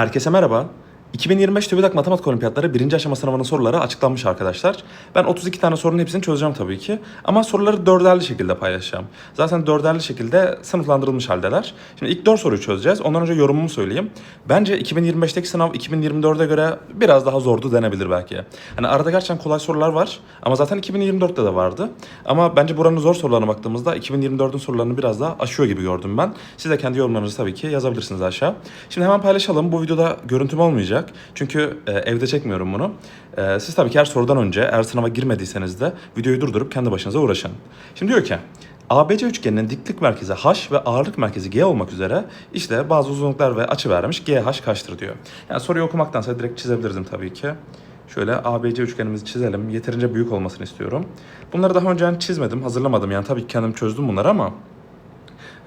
Herkese merhaba. 2025 TÜBİTAK Matematik Olimpiyatları birinci aşama sınavının soruları açıklanmış arkadaşlar. Ben 32 tane sorunun hepsini çözeceğim tabii ki. Ama soruları dörderli şekilde paylaşacağım. Zaten dörderli şekilde sınıflandırılmış haldeler. Şimdi ilk dört soruyu çözeceğiz. Ondan önce yorumumu söyleyeyim. Bence 2025'teki sınav 2024'e göre biraz daha zordu denebilir belki. Hani arada gerçekten kolay sorular var. Ama zaten 2024'te de vardı. Ama bence buranın zor sorularına baktığımızda 2024'ün sorularını biraz daha aşıyor gibi gördüm ben. Siz de kendi yorumlarınızı tabii ki yazabilirsiniz aşağı. Şimdi hemen paylaşalım. Bu videoda görüntüm olmayacak. Çünkü e, evde çekmiyorum bunu. E, siz tabii ki her sorudan önce eğer sınava girmediyseniz de videoyu durdurup kendi başınıza uğraşın. Şimdi diyor ki ABC üçgeninin diklik merkezi H ve ağırlık merkezi G olmak üzere işte bazı uzunluklar ve açı vermiş. GH kaçtır diyor. Yani soruyu okumaktansa direkt çizebilirdim tabii ki. Şöyle ABC üçgenimizi çizelim. Yeterince büyük olmasını istiyorum. Bunları daha önce hani çizmedim, hazırlamadım. Yani tabii ki kendim çözdüm bunları ama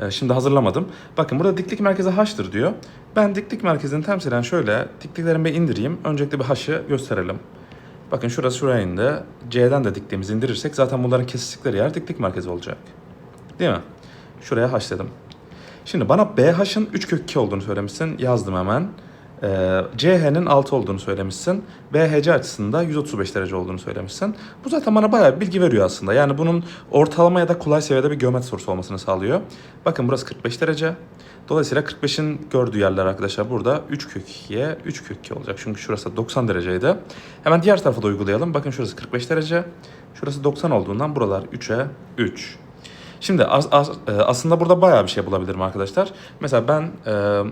Şimdi hazırlamadım. Bakın burada diklik merkezi h'tır diyor. Ben diklik merkezini temsilen şöyle dikliklerimi indireyim. Öncelikle bir h'ı gösterelim. Bakın şurası şuraya indi. C'den de dikliğimizi indirirsek zaten bunların kesiştikleri yer diklik merkezi olacak. Değil mi? Şuraya h dedim. Şimdi bana BH'ın 3 kök 2 olduğunu söylemişsin. Yazdım hemen. Ee, CH'nin 6 olduğunu söylemişsin. BHC açısında 135 derece olduğunu söylemişsin. Bu zaten bana bayağı bir bilgi veriyor aslında. Yani bunun ortalama ya da kolay seviyede bir geometri sorusu olmasını sağlıyor. Bakın burası 45 derece. Dolayısıyla 45'in gördüğü yerler arkadaşlar burada 3 kök 2'ye 3 kök 2 olacak. Çünkü şurası 90 dereceydi. Hemen diğer tarafa da uygulayalım. Bakın şurası 45 derece. Şurası 90 olduğundan buralar 3'e 3. Şimdi as- as- e, aslında burada bayağı bir şey bulabilirim arkadaşlar. Mesela ben e,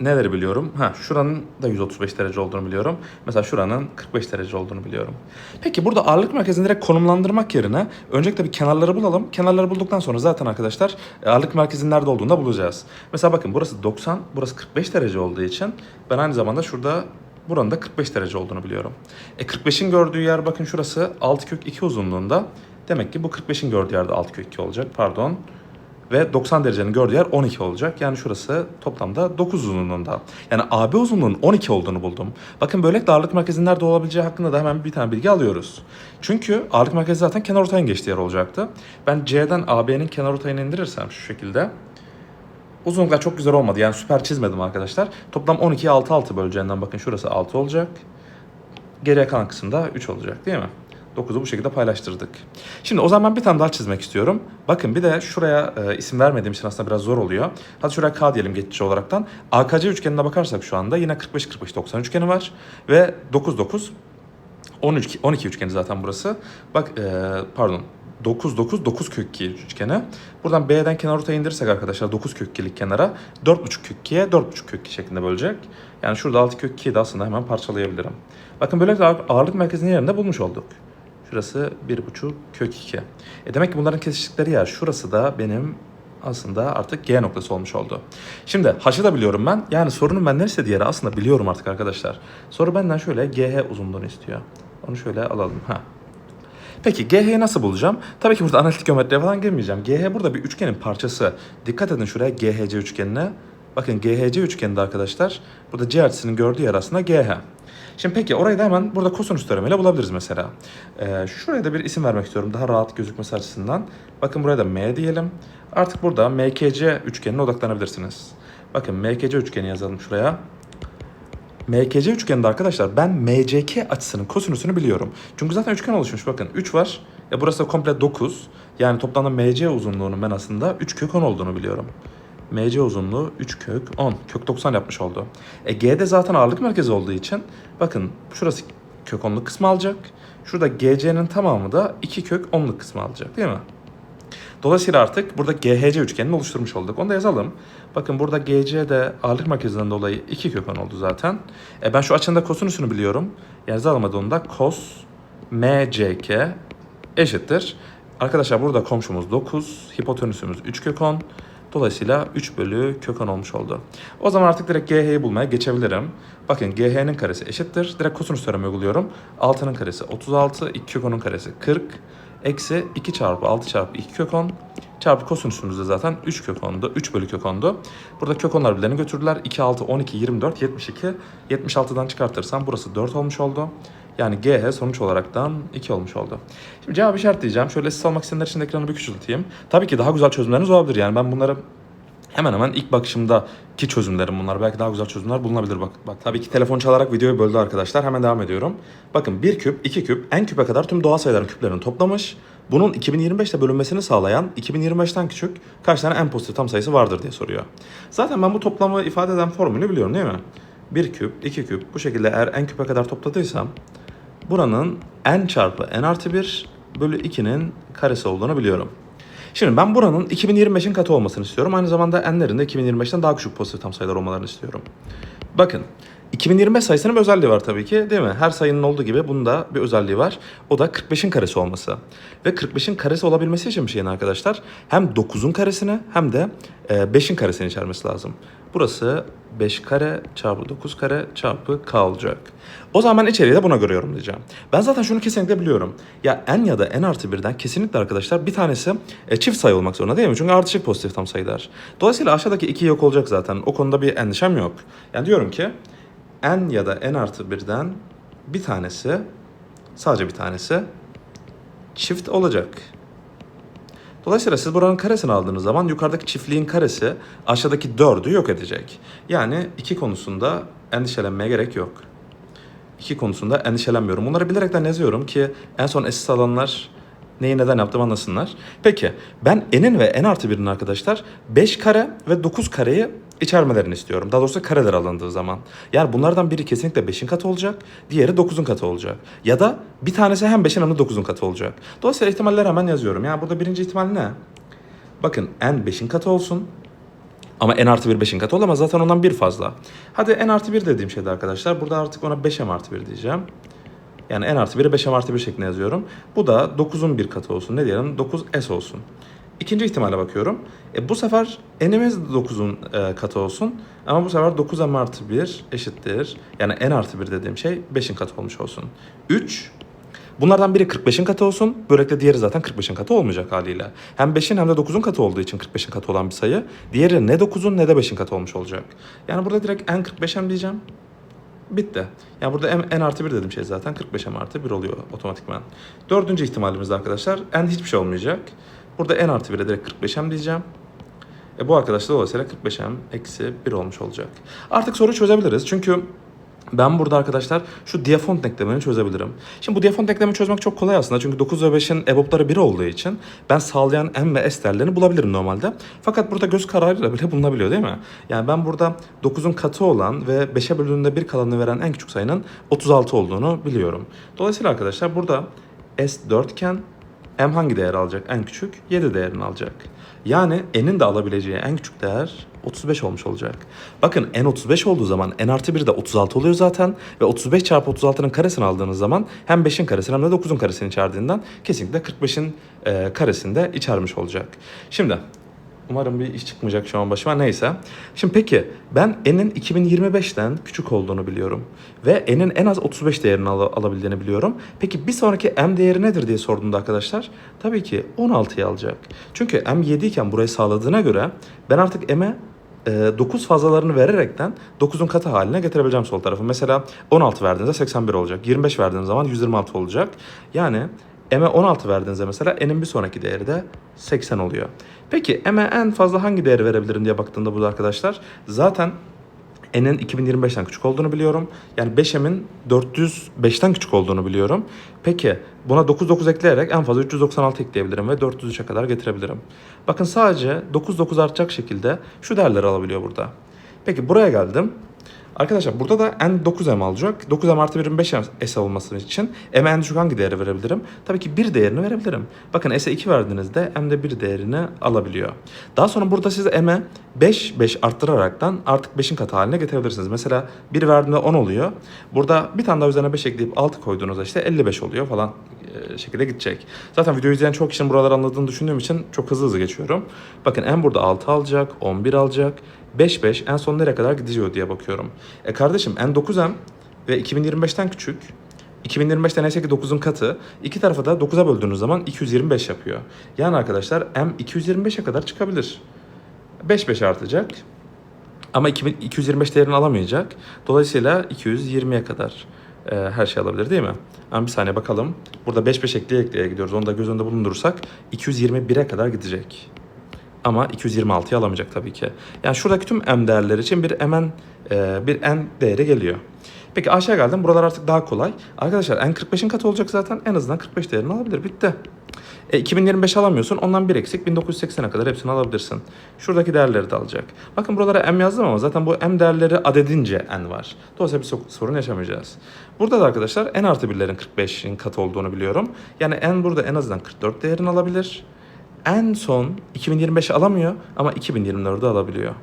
neleri biliyorum? Ha, şuranın da 135 derece olduğunu biliyorum. Mesela şuranın 45 derece olduğunu biliyorum. Peki burada ağırlık merkezini direkt konumlandırmak yerine öncelikle bir kenarları bulalım. Kenarları bulduktan sonra zaten arkadaşlar e, ağırlık merkezinin nerede olduğunu da bulacağız. Mesela bakın burası 90, burası 45 derece olduğu için ben aynı zamanda şurada buranın da 45 derece olduğunu biliyorum. E 45'in gördüğü yer bakın şurası 6 kök 2 uzunluğunda. Demek ki bu 45'in gördüğü yerde 6 kök 2 olacak. Pardon ve 90 derecenin gördüğü yer 12 olacak. Yani şurası toplamda 9 uzunluğunda. Yani AB uzunluğunun 12 olduğunu buldum. Bakın böylelikle ağırlık merkezinin nerede olabileceği hakkında da hemen bir tane bilgi alıyoruz. Çünkü ağırlık merkezi zaten kenar ortayın geçtiği yer olacaktı. Ben C'den AB'nin kenar ortayını indirirsem şu şekilde Uzunluklar çok güzel olmadı. Yani süper çizmedim arkadaşlar. Toplam 12'ye 6 6 böleceğinden bakın şurası 6 olacak. Geriye kalan kısımda 3 olacak değil mi? 9'u bu şekilde paylaştırdık. Şimdi o zaman bir tane daha çizmek istiyorum. Bakın bir de şuraya e, isim vermediğim için aslında biraz zor oluyor. Hadi şuraya K diyelim geçici olaraktan. AKC üçgenine bakarsak şu anda yine 45 45 90 üçgeni var ve 9 9 12 12 üçgeni zaten burası. Bak e, pardon 9 9 9 kök 2 üçgeni. Buradan B'den kenar ortaya indirirsek arkadaşlar 9 kök 2'lik kenara 4,5 kök 2'ye 4,5 kök 2 şeklinde bölecek. Yani şurada 6 kök 2'yi de aslında hemen parçalayabilirim. Bakın böylelikle ağırlık merkezinin yerinde bulmuş olduk. Şurası 1,5 kök 2. E demek ki bunların kesiştikleri yer şurası da benim aslında artık G noktası olmuş oldu. Şimdi H'ı da biliyorum ben. Yani sorunun ben neresi yeri aslında biliyorum artık arkadaşlar. Soru benden şöyle GH uzunluğunu istiyor. Onu şöyle alalım. Ha. Peki GH'yi nasıl bulacağım? Tabii ki burada analitik geometriye falan girmeyeceğim. GH burada bir üçgenin parçası. Dikkat edin şuraya GHC üçgenine. Bakın GHC üçgeninde arkadaşlar. Burada C açısının gördüğü yer aslında GH. Şimdi peki orayı da hemen burada kosinüs teoremiyle bulabiliriz mesela. Ee, şuraya da bir isim vermek istiyorum daha rahat gözükmesi açısından. Bakın buraya da M diyelim. Artık burada MKC üçgenine odaklanabilirsiniz. Bakın MKC üçgeni yazalım şuraya. MKC üçgeninde arkadaşlar ben MCK açısının kosinüsünü biliyorum. Çünkü zaten üçgen oluşmuş bakın 3 var. Ya burası da komple 9. Yani toplamda MC uzunluğunun ben aslında 3 kök 10 olduğunu biliyorum. MC uzunluğu 3 kök 10. Kök 90 yapmış oldu. E G'de zaten ağırlık merkezi olduğu için bakın şurası kök 10'luk kısmı alacak. Şurada GC'nin tamamı da 2 kök 10'luk kısmı alacak değil mi? Dolayısıyla artık burada GHC üçgenini oluşturmuş olduk. Onu da yazalım. Bakın burada GC de ağırlık merkezinden dolayı 2 kök 10 oldu zaten. E ben şu açının da kosinüsünü biliyorum. Yazalım onu da cos MCK eşittir. Arkadaşlar burada komşumuz 9, hipotenüsümüz 3 kök 10. Dolayısıyla 3 bölü kök 10 olmuş oldu. O zaman artık direkt GH'yi bulmaya geçebilirim. Bakın GH'nin karesi eşittir. Direkt kosinüs teoremi uyguluyorum. 6'nın karesi 36, 2 kök 10'un karesi 40. Eksi 2 çarpı 6 çarpı 2 kök 10 çarpı kosinüsümüz de zaten 3 kök 10'du. 3 bölü kök 10'du. Burada kök 10'lar birlerini götürdüler. 2, 6, 12, 24, 72. 76'dan çıkartırsam burası 4 olmuş oldu. Yani GH sonuç olaraktan 2 olmuş oldu. Şimdi cevabı işaretleyeceğim. Şöyle siz almak isteyenler için ekranı bir küçülteyim. Tabii ki daha güzel çözümleriniz olabilir. Yani ben bunları Hemen hemen ilk bakışımdaki çözümlerim bunlar. Belki daha güzel çözümler bulunabilir bak. Bak tabii ki telefon çalarak videoyu böldü arkadaşlar. Hemen devam ediyorum. Bakın bir küp, iki küp, en küpe kadar tüm doğal sayıların küplerini toplamış. Bunun 2025'te bölünmesini sağlayan 2025'ten küçük kaç tane en pozitif tam sayısı vardır diye soruyor. Zaten ben bu toplamı ifade eden formülü biliyorum değil mi? Bir küp, iki küp bu şekilde eğer en küpe kadar topladıysam buranın n çarpı n artı 1 bölü 2'nin karesi olduğunu biliyorum. Şimdi ben buranın 2025'in katı olmasını istiyorum. Aynı zamanda n'lerin de 2025'ten daha küçük pozitif tam sayılar olmalarını istiyorum. Bakın 2025 sayısının bir özelliği var tabii ki değil mi? Her sayının olduğu gibi bunun da bir özelliği var. O da 45'in karesi olması. Ve 45'in karesi olabilmesi için bir şeyin arkadaşlar hem 9'un karesini hem de e, 5'in karesini içermesi lazım. Burası 5 kare çarpı 9 kare çarpı k olacak. O zaman ben içeriği de buna göre yorumlayacağım. Ben zaten şunu kesinlikle biliyorum. Ya n ya da n artı birden kesinlikle arkadaşlar bir tanesi e, çift sayı olmak zorunda değil mi? Çünkü ardışık pozitif tam sayılar. Dolayısıyla aşağıdaki 2 yok olacak zaten. O konuda bir endişem yok. Yani diyorum ki n ya da n artı birden bir tanesi sadece bir tanesi çift olacak. Dolayısıyla siz buranın karesini aldığınız zaman yukarıdaki çiftliğin karesi aşağıdaki 4'ü yok edecek. Yani iki konusunda endişelenmeye gerek yok. İki konusunda endişelenmiyorum. Bunları bilerekten yazıyorum ki en son esis alanlar neyi neden yaptım anlasınlar. Peki ben n'in ve n artı 1'in arkadaşlar 5 kare ve 9 kareyi içermelerini istiyorum. Daha doğrusu kareler alındığı zaman. Yani bunlardan biri kesinlikle 5'in katı olacak, diğeri 9'un katı olacak. Ya da bir tanesi hem 5'in hem de 9'un katı olacak. Dolayısıyla ihtimalleri hemen yazıyorum. Yani burada birinci ihtimal ne? Bakın n 5'in katı olsun. Ama n artı 1 5'in katı olamaz. Zaten ondan bir fazla. Hadi n artı 1 dediğim şeyde arkadaşlar. Burada artık ona 5m artı 1 diyeceğim. Yani n artı 1'i 5m artı 1 şeklinde yazıyorum. Bu da 9'un bir katı olsun. Ne diyelim? 9s olsun. İkinci ihtimale bakıyorum. E, bu sefer n'imiz de 9'un e, katı olsun. Ama bu sefer 9m artı 1 eşittir. Yani n artı 1 dediğim şey 5'in katı olmuş olsun. 3 Bunlardan biri 45'in katı olsun. Böylelikle diğeri zaten 45'in katı olmayacak haliyle. Hem 5'in hem de 9'un katı olduğu için 45'in katı olan bir sayı. Diğeri ne 9'un ne de 5'in katı olmuş olacak. Yani burada direkt n 45'em diyeceğim. Bitti. Yani burada n, n artı 1 dediğim şey zaten 45 m artı 1 oluyor otomatikman. Dördüncü ihtimalimizde arkadaşlar n hiçbir şey olmayacak. Burada n artı 1'e direkt 45 m diyeceğim. E bu arkadaşlar dolayısıyla 45 m eksi 1 olmuş olacak. Artık soruyu çözebiliriz. Çünkü ben burada arkadaşlar şu diyafont denklemini çözebilirim. Şimdi bu diyafont denklemini çözmek çok kolay aslında. Çünkü 9 ve 5'in EBOB'ları 1 olduğu için ben sağlayan m ve s değerlerini bulabilirim normalde. Fakat burada göz kararıyla bile bulunabiliyor değil mi? Yani ben burada 9'un katı olan ve 5'e bölündüğünde 1 kalanını veren en küçük sayının 36 olduğunu biliyorum. Dolayısıyla arkadaşlar burada s 4 iken m hangi değer alacak? En küçük 7 değerini alacak. Yani n'in de alabileceği en küçük değer 35 olmuş olacak. Bakın n 35 olduğu zaman n artı 1 de 36 oluyor zaten. Ve 35 çarpı 36'nın karesini aldığınız zaman hem 5'in karesini hem de 9'un karesini içerdiğinden kesinlikle 45'in e, karesini de içermiş olacak. Şimdi Umarım bir iş çıkmayacak şu an başıma. Neyse. Şimdi peki ben n'in 2025'ten küçük olduğunu biliyorum. Ve n'in en az 35 değerini al- alabildiğini biliyorum. Peki bir sonraki m değeri nedir diye sorduğumda arkadaşlar. Tabii ki 16'yı alacak. Çünkü m 7 iken burayı sağladığına göre ben artık m'e 9 fazlalarını vererekten 9'un katı haline getirebileceğim sol tarafı. Mesela 16 verdiğinizde 81 olacak. 25 verdiğiniz zaman 126 olacak. Yani m'e 16 verdiğinizde mesela n'in bir sonraki değeri de 80 oluyor. Peki m'e en fazla hangi değeri verebilirim diye baktığımda burada arkadaşlar zaten n'in 2025'ten küçük olduğunu biliyorum. Yani 5m'in 405'ten küçük olduğunu biliyorum. Peki buna 99 ekleyerek en fazla 396 ekleyebilirim ve 403'e kadar getirebilirim. Bakın sadece 99 artacak şekilde şu değerleri alabiliyor burada. Peki buraya geldim. Arkadaşlar burada da n 9m alacak. 9m artı 1'in 5m s olması için m'e en düşük hangi değeri verebilirim? Tabii ki 1 değerini verebilirim. Bakın s'e 2 verdiğinizde m de 1 değerini alabiliyor. Daha sonra burada siz m'e 5 5 arttıraraktan artık 5'in katı haline getirebilirsiniz. Mesela 1 verdiğinde 10 oluyor. Burada bir tane daha üzerine 5 ekleyip 6 koyduğunuzda işte 55 oluyor falan e, şekilde gidecek. Zaten videoyu izleyen çok kişinin buraları anladığını düşündüğüm için çok hızlı hızlı geçiyorum. Bakın n burada 6 alacak, 11 alacak, 5 5 en son nereye kadar gidiyor diye bakıyorum. E kardeşim n 9m ve 2025'ten küçük. 2025'te neyse ki 9'un katı. İki tarafı da 9'a böldüğünüz zaman 225 yapıyor. Yani arkadaşlar m 225'e kadar çıkabilir. 5 5 artacak. Ama 2000 225 değerini alamayacak. Dolayısıyla 220'ye kadar e, her şey alabilir değil mi? Ama bir saniye bakalım. Burada 5 5 ekleye ekleye gidiyoruz. Onu da göz önünde bulundurursak 221'e kadar gidecek. Ama 226'yı alamayacak tabii ki. Yani şuradaki tüm m değerler için bir mn e, bir n değeri geliyor. Peki aşağı geldim. Buralar artık daha kolay. Arkadaşlar n 45'in katı olacak zaten. En azından 45 değerini alabilir. Bitti. E, 2025 alamıyorsun. Ondan bir eksik 1980'e kadar hepsini alabilirsin. Şuradaki değerleri de alacak. Bakın buralara m yazdım ama zaten bu m değerleri adedince n var. Dolayısıyla bir so- sorun yaşamayacağız. Burada da arkadaşlar n artı 1'lerin 45'in katı olduğunu biliyorum. Yani n burada en azından 44 değerini alabilir. En son 2025 alamıyor ama 2024'ü alabiliyor.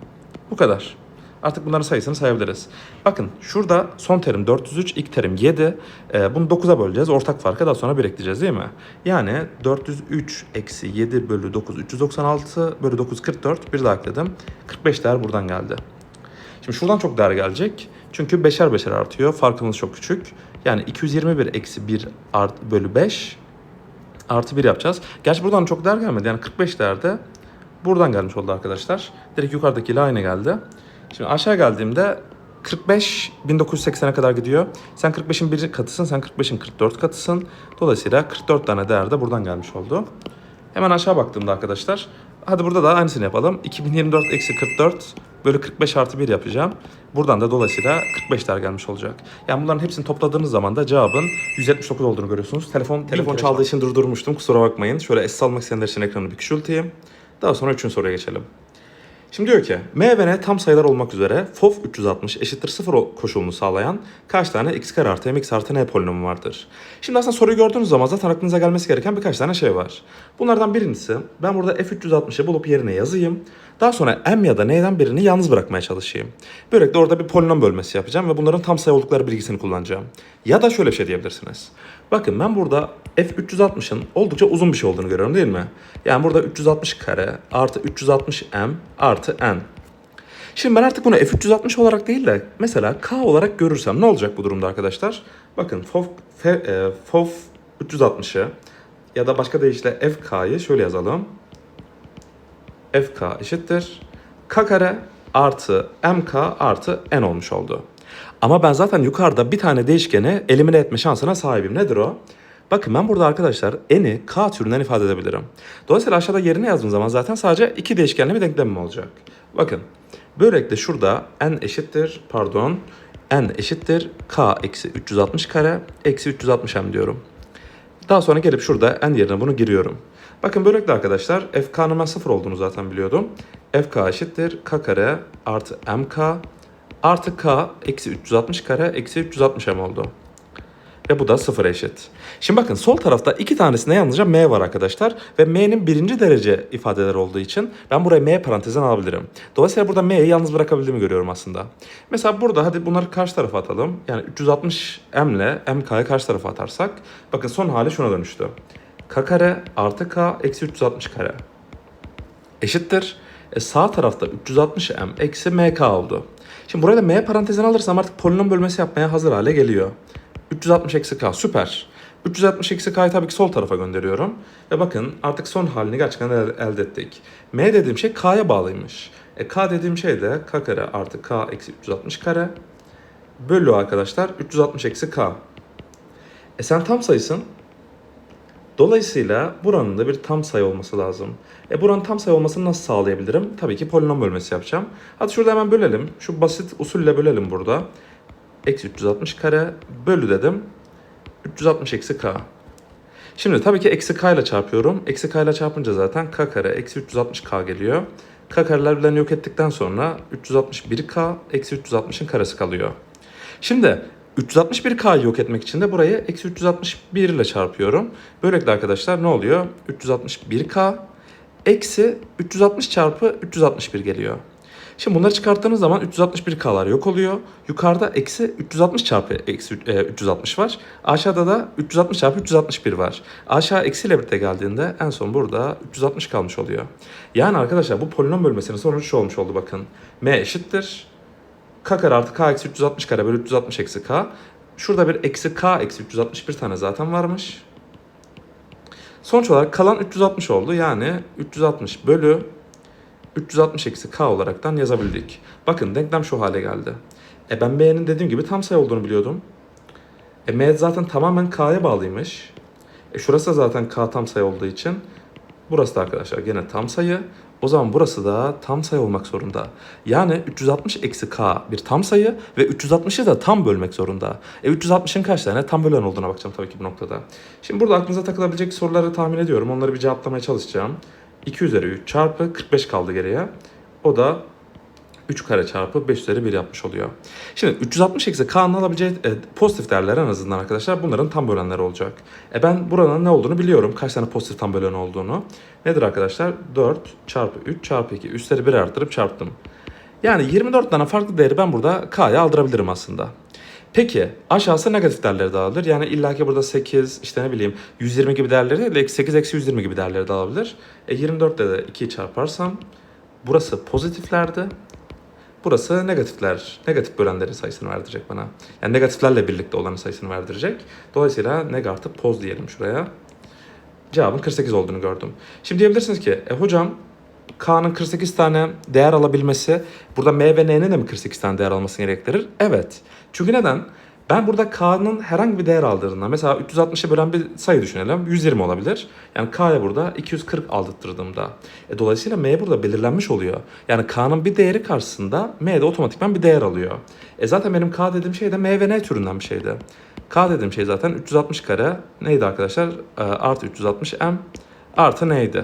Bu kadar. Artık bunların sayısını sayabiliriz. Bakın şurada son terim 403, ilk terim 7. Ee, bunu 9'a böleceğiz. Ortak farkı daha sonra 1 ekleyeceğiz değil mi? Yani 403 eksi 7 bölü 9 396 bölü 9 44. Bir daha ekledim. 45 değer buradan geldi. Şimdi şuradan çok değer gelecek. Çünkü beşer beşer artıyor. Farkımız çok küçük. Yani 221 eksi 1 art, bölü 5 artı 1 yapacağız. Gerçi buradan çok değer gelmedi. Yani 45 değerde buradan gelmiş oldu arkadaşlar. Direkt yukarıdakiyle aynı geldi. Şimdi aşağı geldiğimde 45 1980'e kadar gidiyor. Sen 45'in 1 katısın, sen 45'in 44 katısın. Dolayısıyla 44 tane değer de buradan gelmiş oldu. Hemen aşağı baktığımda arkadaşlar, hadi burada da aynısını yapalım. 2024 eksi 44 bölü 45 artı 1 yapacağım. Buradan da dolayısıyla 45 değer gelmiş olacak. Yani bunların hepsini topladığınız zaman da cevabın 179 olduğunu görüyorsunuz. Telefon telefon çaldığı için durdurmuştum. Kusura bakmayın. Şöyle es almak isteyenler için ekranı bir küçülteyim. Daha sonra üçüncü soruya geçelim. Şimdi diyor ki m ve n tam sayılar olmak üzere FOF 360 eşittir 0 koşulunu sağlayan kaç tane x kare artı mx artı n polinomu vardır? Şimdi aslında soruyu gördüğünüz zaman zaten aklınıza gelmesi gereken birkaç tane şey var. Bunlardan birincisi ben burada f360'ı bulup yerine yazayım. Daha sonra m ya da n'den birini yalnız bırakmaya çalışayım. Böylelikle orada bir polinom bölmesi yapacağım ve bunların tam sayı oldukları bilgisini kullanacağım. Ya da şöyle bir şey diyebilirsiniz. Bakın ben burada f360'ın oldukça uzun bir şey olduğunu görüyorum değil mi? Yani burada 360 kare artı 360m artı n. Şimdi ben artık bunu f360 olarak değil de mesela k olarak görürsem ne olacak bu durumda arkadaşlar? Bakın FOF, F, e, FOF 360'ı ya da başka deyişle fk'yı şöyle yazalım. fk eşittir k kare artı mk artı n olmuş oldu. Ama ben zaten yukarıda bir tane değişkeni elimine etme şansına sahibim. Nedir o? Bakın ben burada arkadaşlar n'i k türünden ifade edebilirim. Dolayısıyla aşağıda yerine yazdığım zaman zaten sadece iki değişkenli bir denklemim olacak. Bakın böylelikle şurada n eşittir pardon n eşittir k eksi 360 kare eksi 360 m diyorum. Daha sonra gelip şurada n yerine bunu giriyorum. Bakın böylelikle arkadaşlar fk'nın ben 0 olduğunu zaten biliyordum. fk eşittir k kare artı mk artı k eksi 360 kare eksi 360 m oldu. Ve bu da sıfıra eşit. Şimdi bakın sol tarafta iki tanesinde yalnızca m var arkadaşlar. Ve m'nin birinci derece ifadeler olduğu için ben buraya m parantezden alabilirim. Dolayısıyla burada m'yi yalnız bırakabildiğimi görüyorum aslında. Mesela burada hadi bunları karşı tarafa atalım. Yani 360 m ile mk'yı karşı tarafa atarsak. Bakın son hali şuna dönüştü. k kare artı k eksi 360 kare. Eşittir. E sağ tarafta 360m eksi mk oldu. Şimdi buraya da m parantezini alırsam artık polinom bölmesi yapmaya hazır hale geliyor. 360 eksi k süper. 360 eksi k'yı tabii ki sol tarafa gönderiyorum. Ve bakın artık son halini gerçekten el- elde ettik. m dediğim şey k'ya bağlıymış. E k dediğim şey de k kare artı k eksi 360 kare. Bölü arkadaşlar 360 eksi k. E sen tam sayısın. Dolayısıyla buranın da bir tam sayı olması lazım. E buranın tam sayı olmasını nasıl sağlayabilirim? Tabii ki polinom bölmesi yapacağım. Hadi şurada hemen bölelim. Şu basit usulle bölelim burada. Eksi 360 kare bölü dedim. 360 eksi k. Şimdi tabii ki eksi k ile çarpıyorum. Eksi k ile çarpınca zaten k kare eksi 360k geliyor. K kareler birlerini yok ettikten sonra 361k eksi 360'ın karesi kalıyor. Şimdi 361k'yı yok etmek için de burayı eksi 361 ile çarpıyorum. Böylelikle arkadaşlar ne oluyor? 361k eksi 360 çarpı 361 geliyor. Şimdi bunları çıkarttığınız zaman 361k'lar yok oluyor. Yukarıda eksi 360 çarpı eksi e, 360 var. Aşağıda da 360 çarpı 361 var. Aşağı eksiyle birlikte geldiğinde en son burada 360 kalmış oluyor. Yani arkadaşlar bu polinom bölmesinin sonucu şu olmuş oldu bakın. m eşittir k kare artı k eksi 360 kare bölü 360 eksi k. Şurada bir eksi k eksi 361 tane zaten varmış. Sonuç olarak kalan 360 oldu. Yani 360 bölü 360 eksi k olaraktan yazabildik. Bakın denklem şu hale geldi. E ben m'nin dediğim gibi tam sayı olduğunu biliyordum. E m zaten tamamen k'ya bağlıymış. E şurası da zaten k tam sayı olduğu için burası da arkadaşlar gene tam sayı. O zaman burası da tam sayı olmak zorunda. Yani 360 eksi k bir tam sayı ve 360'ı da tam bölmek zorunda. E 360'ın kaç tane tam bölen olduğuna bakacağım tabii ki bu noktada. Şimdi burada aklınıza takılabilecek soruları tahmin ediyorum. Onları bir cevaplamaya çalışacağım. 2 üzeri 3 çarpı 45 kaldı geriye. O da 3 kare çarpı 5 üzeri 1 yapmış oluyor. Şimdi 360 eksi k'nın alabileceği e, pozitif değerler en azından arkadaşlar bunların tam bölenleri olacak. E ben buranın ne olduğunu biliyorum. Kaç tane pozitif tam bölen olduğunu. Nedir arkadaşlar? 4 çarpı 3 çarpı 2 üstleri 1 arttırıp çarptım. Yani 24 tane farklı değeri ben burada k'ya aldırabilirim aslında. Peki aşağısı negatif değerleri de alabilir. Yani illaki burada 8 işte ne bileyim 120 gibi değerleri değil de 8 eksi 120 gibi değerleri de alabilir. E 24 ile de 2'yi çarparsam burası pozitiflerdi. Burası negatifler, negatif bölenlerin sayısını verdirecek bana. Yani negatiflerle birlikte olanın sayısını verdirecek. Dolayısıyla neg artı poz diyelim şuraya. Cevabın 48 olduğunu gördüm. Şimdi diyebilirsiniz ki e hocam K'nın 48 tane değer alabilmesi burada M ve N'nin de mi 48 tane değer almasını gerektirir? Evet. Çünkü neden? Ben burada K'nın herhangi bir değer aldığında mesela 360'ı bölen bir sayı düşünelim. 120 olabilir. Yani K'ya burada 240 aldırttırdığımda. E, dolayısıyla M burada belirlenmiş oluyor. Yani K'nın bir değeri karşısında M de otomatikman bir değer alıyor. E zaten benim K dediğim şey de M ve N türünden bir şeydi. K dediğim şey zaten 360 kare neydi arkadaşlar? E, artı 360 M artı neydi?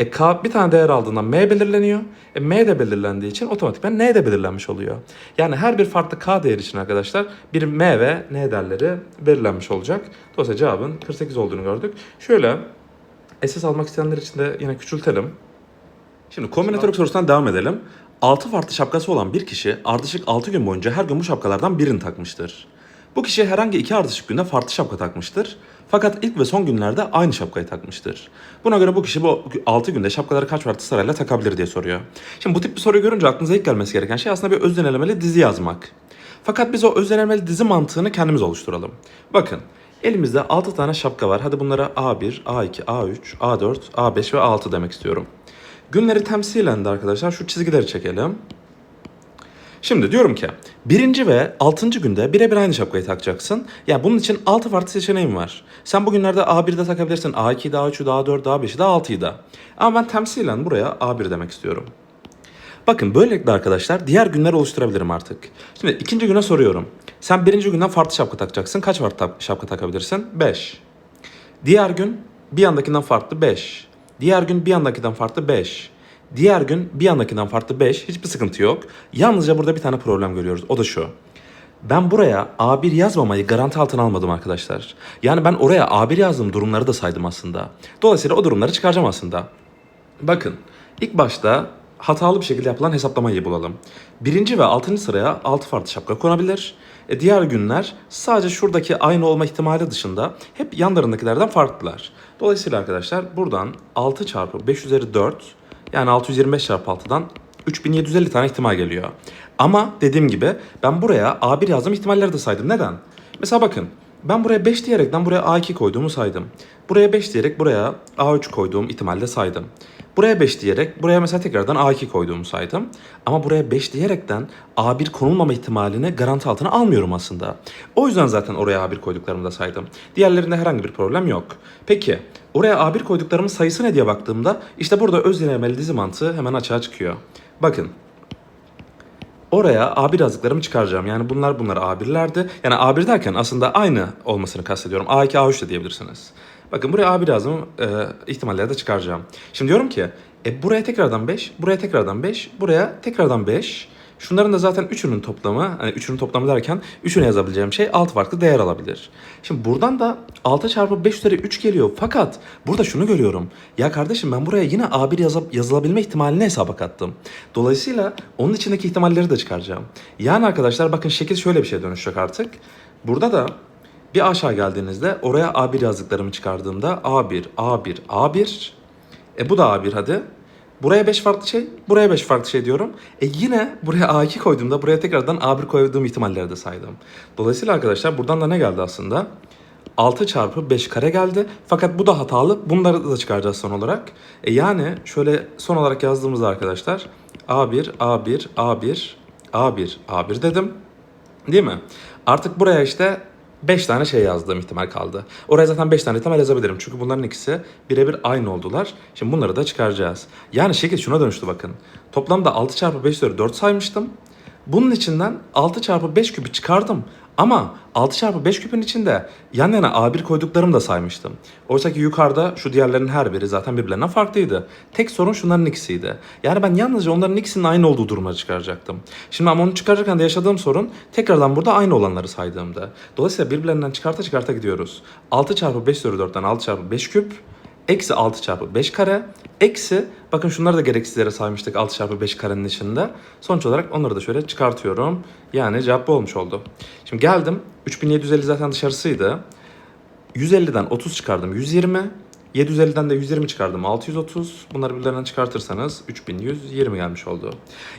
E K bir tane değer aldığında M belirleniyor. E M de belirlendiği için otomatikman N de belirlenmiş oluyor. Yani her bir farklı K değeri için arkadaşlar bir M ve N değerleri belirlenmiş olacak. Dolayısıyla cevabın 48 olduğunu gördük. Şöyle SS almak isteyenler için de yine küçültelim. Şimdi kombinatörlük sorusundan devam edelim. 6 farklı şapkası olan bir kişi ardışık 6 gün boyunca her gün bu şapkalardan birini takmıştır. Bu kişi herhangi iki ardışık günde farklı şapka takmıştır. Fakat ilk ve son günlerde aynı şapkayı takmıştır. Buna göre bu kişi bu 6 günde şapkaları kaç farklı sırayla takabilir diye soruyor. Şimdi bu tip bir soruyu görünce aklınıza ilk gelmesi gereken şey aslında bir özdenelemeli dizi yazmak. Fakat biz o özdenelemeli dizi mantığını kendimiz oluşturalım. Bakın elimizde 6 tane şapka var. Hadi bunlara A1, A2, A3, A4, A5 ve A6 demek istiyorum. Günleri temsilen de arkadaşlar şu çizgileri çekelim. Şimdi diyorum ki birinci ve altıncı günde birebir aynı şapkayı takacaksın. Ya bunun için altı farklı seçeneğim var. Sen bugünlerde A1'de takabilirsin, A2'de, A3'de, A4'de, A5'de, A6'yı da. Ama ben temsilen buraya A1 demek istiyorum. Bakın böylelikle arkadaşlar diğer günler oluşturabilirim artık. Şimdi ikinci güne soruyorum. Sen birinci günden farklı şapka takacaksın. Kaç farklı şapka takabilirsin? 5. Diğer gün bir yandakinden farklı 5. Diğer gün bir yandakinden farklı 5. Diğer gün bir yandakinden farklı 5. Hiçbir sıkıntı yok. Yalnızca burada bir tane problem görüyoruz. O da şu. Ben buraya A1 yazmamayı garanti altına almadım arkadaşlar. Yani ben oraya A1 yazdığım durumları da saydım aslında. Dolayısıyla o durumları çıkaracağım aslında. Bakın ilk başta hatalı bir şekilde yapılan hesaplamayı bulalım. Birinci ve altıncı sıraya altı farklı şapka konabilir. E, diğer günler sadece şuradaki aynı olma ihtimali dışında hep yanlarındakilerden farklılar. Dolayısıyla arkadaşlar buradan 6 çarpı 5 üzeri 4 yani 625 çarpı 6'dan 3750 tane ihtimal geliyor. Ama dediğim gibi ben buraya A1 yazdığım ihtimalleri de saydım. Neden? Mesela bakın ben buraya 5 diyerekten buraya A2 koyduğumu saydım. Buraya 5 diyerek buraya A3 koyduğum ihtimalle saydım. Buraya 5 diyerek buraya mesela tekrardan A2 koyduğumu saydım. Ama buraya 5 diyerekten A1 konulmama ihtimalini garanti altına almıyorum aslında. O yüzden zaten oraya A1 koyduklarımı da saydım. Diğerlerinde herhangi bir problem yok. Peki oraya A1 koyduklarımın sayısı ne diye baktığımda işte burada öz denemeli dizi mantığı hemen açığa çıkıyor. Bakın Oraya A1 yazdıklarımı çıkaracağım. Yani bunlar bunlar A1'lerdi. Yani A1 derken aslında aynı olmasını kastediyorum. A2, A3 de diyebilirsiniz. Bakın buraya A1 yazdım. E, ihtimalleri de çıkaracağım. Şimdi diyorum ki e, buraya tekrardan 5, buraya tekrardan 5, buraya tekrardan 5. Şunların da zaten üçünün toplamı, hani üçünün toplamı derken üçüne yazabileceğim şey 6 farklı değer alabilir. Şimdi buradan da 6 çarpı 5 üzeri 3 geliyor. Fakat burada şunu görüyorum. Ya kardeşim ben buraya yine A1 yazıp yazılabilme ihtimalini hesaba kattım. Dolayısıyla onun içindeki ihtimalleri de çıkaracağım. Yani arkadaşlar bakın şekil şöyle bir şeye dönüşecek artık. Burada da bir aşağı geldiğinizde oraya A1 yazdıklarımı çıkardığımda A1, A1, A1. E bu da A1 hadi. Buraya 5 farklı şey, buraya 5 farklı şey diyorum. E yine buraya A2 koyduğumda buraya tekrardan A1 koyduğum ihtimalleri de saydım. Dolayısıyla arkadaşlar buradan da ne geldi aslında? 6 çarpı 5 kare geldi. Fakat bu da hatalı. Bunları da çıkaracağız son olarak. E yani şöyle son olarak yazdığımızda arkadaşlar A1, A1, A1, A1, A1 dedim. Değil mi? Artık buraya işte 5 tane şey yazdığım ihtimal kaldı. Oraya zaten 5 tane ihtimal yazabilirim. Çünkü bunların ikisi birebir aynı oldular. Şimdi bunları da çıkaracağız. Yani şekil şuna dönüştü bakın. Toplamda 6 çarpı 5 üzeri 4 saymıştım. Bunun içinden 6 çarpı 5 küpü çıkardım. Ama 6 çarpı 5 küpün içinde yan yana A1 koyduklarımı da saymıştım. Oysa ki yukarıda şu diğerlerin her biri zaten birbirlerinden farklıydı. Tek sorun şunların ikisiydi. Yani ben yalnızca onların ikisinin aynı olduğu duruma çıkaracaktım. Şimdi ama onu çıkarırken de yaşadığım sorun tekrardan burada aynı olanları saydığımda. Dolayısıyla birbirlerinden çıkarta çıkarta gidiyoruz. 6 çarpı 5 üzeri 4'ten 6 çarpı 5 küp Eksi 6 çarpı 5 kare. Eksi bakın şunları da gereksizlere saymıştık 6 çarpı 5 karenin içinde. Sonuç olarak onları da şöyle çıkartıyorum. Yani cevap bu olmuş oldu. Şimdi geldim. 3750 zaten dışarısıydı. 150'den 30 çıkardım 120. 750'den de 120 çıkardım 630. Bunları birbirlerinden çıkartırsanız 3120 gelmiş oldu.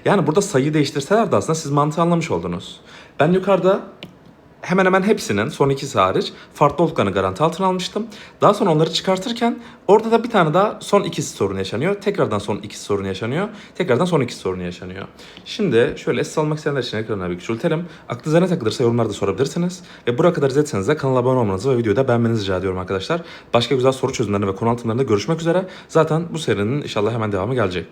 Yani burada sayı değiştirseler de aslında siz mantığı anlamış oldunuz. Ben yukarıda hemen hemen hepsinin son ikisi hariç farklı olduklarını garanti altına almıştım. Daha sonra onları çıkartırken orada da bir tane daha son ikisi sorun yaşanıyor. Tekrardan son ikisi sorun yaşanıyor. Tekrardan son ikisi sorun yaşanıyor. Şimdi şöyle esas almak isteyenler için ekranına bir küçültelim. Aklınıza ne takılırsa yorumlarda sorabilirsiniz. Ve buraya kadar izlediyseniz de kanala abone olmanızı ve videoyu da beğenmenizi rica ediyorum arkadaşlar. Başka güzel soru çözümlerinde ve konu anlatımlarında görüşmek üzere. Zaten bu serinin inşallah hemen devamı gelecek.